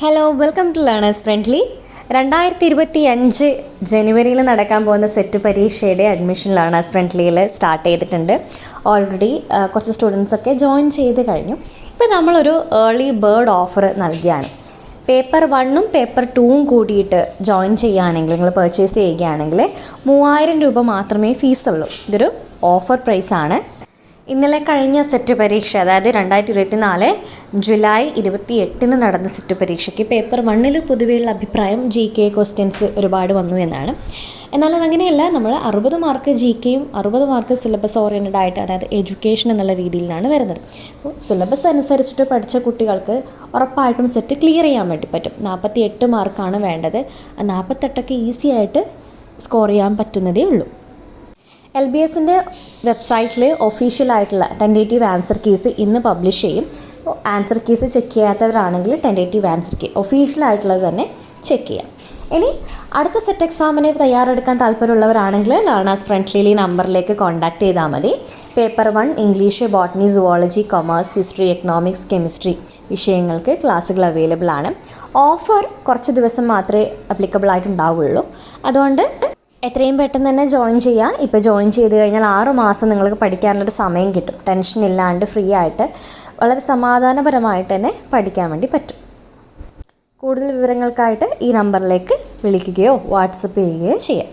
Hello welcome to learners friendly രണ്ടായിരത്തി ഇരുപത്തി അഞ്ച് ജനുവരിയിൽ നടക്കാൻ പോകുന്ന സെറ്റ് പരീക്ഷയുടെ അഡ്മിഷൻ ലേണേഴ്സ് ഫ്രണ്ട്ലിയിൽ സ്റ്റാർട്ട് ചെയ്തിട്ടുണ്ട്. ഓൾറെഡി കുറച്ച് സ്റ്റുഡൻസൊക്കെ ജോയിൻ ചെയ്ത് കഴിഞ്ഞു. ഇപ്പോൾ നമ്മളൊരു ഏർലി ബേർഡ് ഓഫർ നൽകിയാണ്. പേപ്പർ വണ്ണും പേപ്പർ ടൂവും കൂടിയിട്ട് ജോയിൻ ചെയ്യുകയാണെങ്കിൽ നിങ്ങൾ പർച്ചേസ് ചെയ്യുകയാണെങ്കിൽ മൂവായിരം രൂപ മാത്രമേ ഫീസുള്ളൂ ഇതൊരു ഓഫർ പ്രൈസാണ് ഇന്നലെ കഴിഞ്ഞ സെറ്റ് പരീക്ഷ അതായത് രണ്ടായിരത്തി ഇരുപത്തി നാല് ജൂലൈ ഇരുപത്തി എട്ടിന് നടന്ന സെറ്റ് പരീക്ഷയ്ക്ക് പേപ്പർ വണ്ണിൽ പൊതുവെയുള്ള അഭിപ്രായം ജി കെ ക്വസ്റ്റ്യൻസ് ഒരുപാട് വന്നു എന്നാണ്. എന്നാൽ അതങ്ങനെയല്ല നമ്മൾ അറുപത് മാർക്ക് ജി കെയും അറുപത് മാർക്ക് സിലബസ് ഓറിയന്റഡ് ആയിട്ട് അതായത് എഡ്യൂക്കേഷൻ എന്നുള്ള രീതിയിലാണ് വരുന്നത്. അപ്പോൾ സിലബസ് അനുസരിച്ചിട്ട് പഠിച്ച കുട്ടികൾക്ക് ഉറപ്പായിട്ടും സെറ്റ് ക്ലിയർ ചെയ്യാൻ വേണ്ടി പറ്റും. നാൽപ്പത്തി എട്ട് മാർക്കാണ് വേണ്ടത്. ആ നാൽപ്പത്തെട്ടൊക്കെ ഈസി ആയിട്ട് സ്കോർ ചെയ്യാൻ പറ്റുന്നതേ ഉള്ളൂ. എൽ ബി എസിന്റെ വെബ്സൈറ്റിൽ ഒഫീഷ്യലായിട്ടുള്ള ടെന്റേറ്റീവ് ആൻസർ കീസ് ഇന്ന് പബ്ലിഷ് ചെയ്യും. ആൻസർ കീസ് ചെക്ക് ചെയ്യാത്തവരാണെങ്കിൽ ടെന്റേറ്റീവ് ആൻസർ കീ ഒഫീഷ്യലായിട്ടുള്ളത് തന്നെ ചെക്ക് ചെയ്യാം. ഇനി അടുത്ത സെറ്റ് എക്സാമിന് തയ്യാറെടുക്കാൻ താല്പര്യമുള്ളവരാണെങ്കിൽ ലേണേഴ്സ് ഫ്രണ്ട്ലി നമ്പറിലേക്ക് കോൺടാക്ട് ചെയ്താൽ മതി. Paper one English botany zoology commerce history economics chemistry വിഷയങ്ങൾക്ക് ക്ലാസ്സുകൾ അവൈലബിൾ ആണ്. ഓഫർ കുറച്ച് ദിവസം മാത്രമേ അപ്ലിക്കബിൾ ആയിട്ടുണ്ടാവുള്ളൂ. അതുകൊണ്ട് എത്രയും പെട്ടെന്ന് തന്നെ ജോയിൻ ചെയ്യുക ഇപ്പോൾ ജോയിൻ ചെയ്ത് കഴിഞ്ഞാൽ ആറ് മാസം നിങ്ങൾക്ക് പഠിക്കാനുള്ളൊരു സമയം കിട്ടും. ടെൻഷൻ ഇല്ലാണ്ട് ഫ്രീ ആയിട്ട് വളരെ സമാധാനപരമായിട്ട് തന്നെ പഠിക്കാൻ വേണ്ടി പറ്റും. കൂടുതൽ വിവരങ്ങൾക്കായിട്ട് ഈ നമ്പറിലേക്ക് വിളിക്കുകയോ വാട്സപ്പ് ചെയ്യുകയോ ചെയ്യാം.